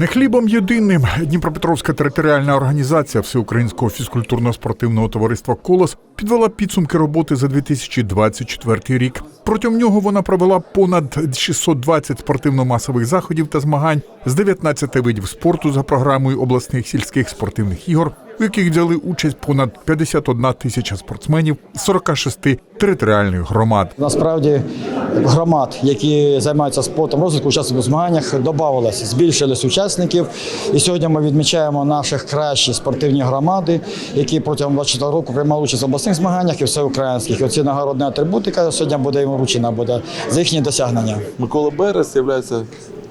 Не хлібом єдиним Дніпропетровська територіальна організація Всеукраїнського фізкультурно-спортивного товариства Колос підвела підсумки роботи за 2024 рік. Протягом нього вона провела понад 620 спортивно-масових заходів та змагань з 19 видів спорту за програмою обласних сільських спортивних ігор, у яких взяли участь понад 51 тисяча спортсменів з 46 територіальних громад. Насправді громад, які займаються спортом розвитку, учасників у змаганнях, додавалось, збільшились учасників. І сьогодні ми відмічаємо наших кращі спортивні громади, які протягом 24 року приймали участь в обласних змаганнях і всеукраїнських. І оці нагородна атрибутика сьогодні буде їм вручена буде за їхні досягнення. Микола Берес є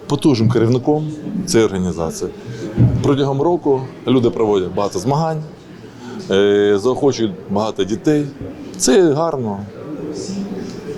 потужним керівником цієї організації. Протягом року люди проводять багато змагань, е, заохочують багато дітей. Це гарно.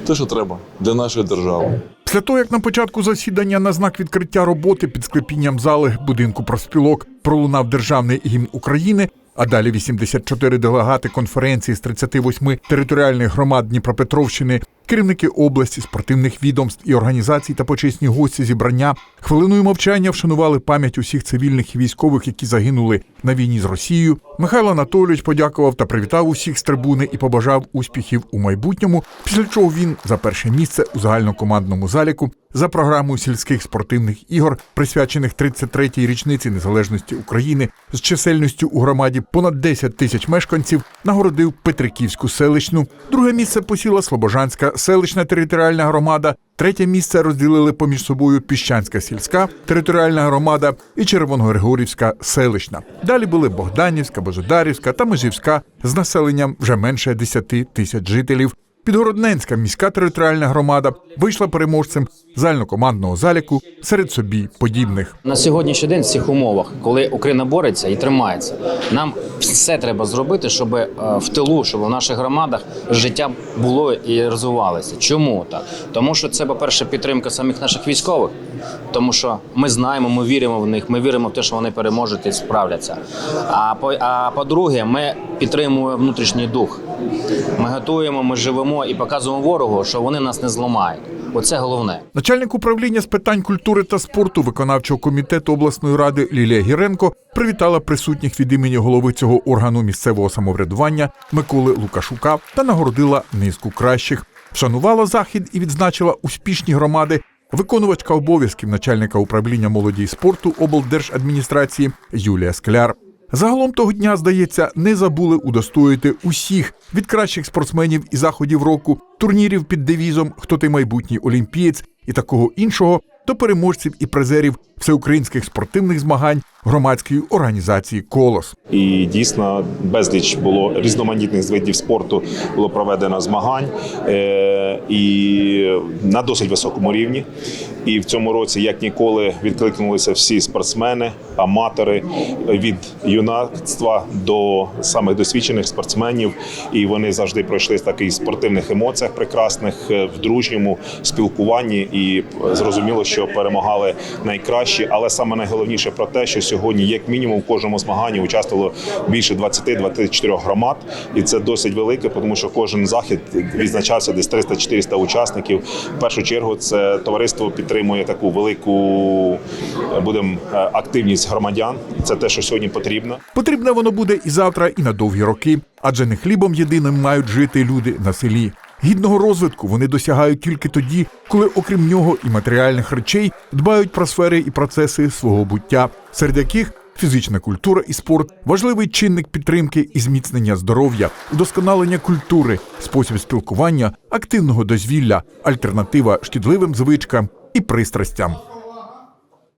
Те, що треба для нашої держави. Після того, як на початку засідання на знак відкриття роботи під склепінням зали будинку профспілок пролунав державний гімн України, а далі 84 делегати конференції з 38 територіальних громад Дніпропетровщини, керівники області, спортивних відомств і організацій та почесні гості зібрання хвилиною мовчання вшанували пам'ять усіх цивільних і військових, які загинули на війні з Росією. Михайло Анатолійович подякував та привітав усіх з трибуни і побажав успіхів у майбутньому. Після чого він за перше місце у загальнокомандному заліку за програмою сільських спортивних ігор, присвячених 33-й річниці незалежності України з чисельністю у громаді понад 10 тисяч мешканців, нагородив Петриківську селищну. Друге місце посіла Слобожанська селищна територіальна громада. Третє місце розділили поміж собою Піщанська сільська територіальна громада і Червоногригорівська селищна. Далі були Богданівська, Божедарівська та Межівська з населенням вже менше 10 тисяч жителів. Підгородненська міська територіальна громада вийшла переможцем загальнокомандного заліку серед собі подібних. На сьогоднішній день в цих умовах, коли Україна бореться і тримається, нам все треба зробити, щоб е, в тилу, щоб в наших громадах життя було і розвивалося. Чому так? Тому що це, по-перше, підтримка самих наших військових, тому що ми знаємо, ми віримо в них, ми віримо в те, що вони переможуть і справляться. А по а по-друге, ми підтримуємо внутрішній дух. Ми готуємо, ми живемо і показуємо ворогу, що вони нас не зламають. Оце головне. Начальник управління з питань культури та спорту виконавчого комітету обласної ради Лілія Гіренко привітала присутніх від імені голови цього органу місцевого самоврядування Миколи Лукашука та нагородила низку кращих. Вшанувала захід і відзначила успішні громади. Виконувачка обов'язків начальника управління молоді і спорту облдержадміністрації Юлія Скляр. Загалом того дня, здається, не забули удостоїти усіх від кращих спортсменів і заходів року, турнірів під девізом Хто ти майбутній олімпієць і такого іншого до переможців і призерів всеукраїнських спортивних змагань громадської організації Колос. І дійсно безліч було різноманітних видів спорту було проведено змагань е, і на досить високому рівні. І в цьому році, як ніколи, відкликнулися всі спортсмени, аматори від юнацтва до самих досвідчених спортсменів. І вони завжди пройшли з таких спортивних емоціях прекрасних е, в дружньому спілкуванні. І зрозуміло, що перемагали найкращі, але саме найголовніше про те, що сьогодні, як мінімум, в кожному змаганні участвувало більше 20-24 громад, і це досить велике, тому що кожен захід відзначався десь 300-400 учасників. В першу чергу це товариство підтримує таку велику будемо активність громадян. Це те, що сьогодні потрібно. Потрібне воно буде і завтра, і на довгі роки, адже не хлібом єдиним мають жити люди на селі. Гідного розвитку вони досягають тільки тоді, коли, окрім нього і матеріальних речей, дбають про сфери і процеси свого буття, серед яких фізична культура і спорт важливий чинник підтримки і зміцнення здоров'я, удосконалення культури, спосіб спілкування, активного дозвілля, альтернатива шкідливим звичкам і пристрастям.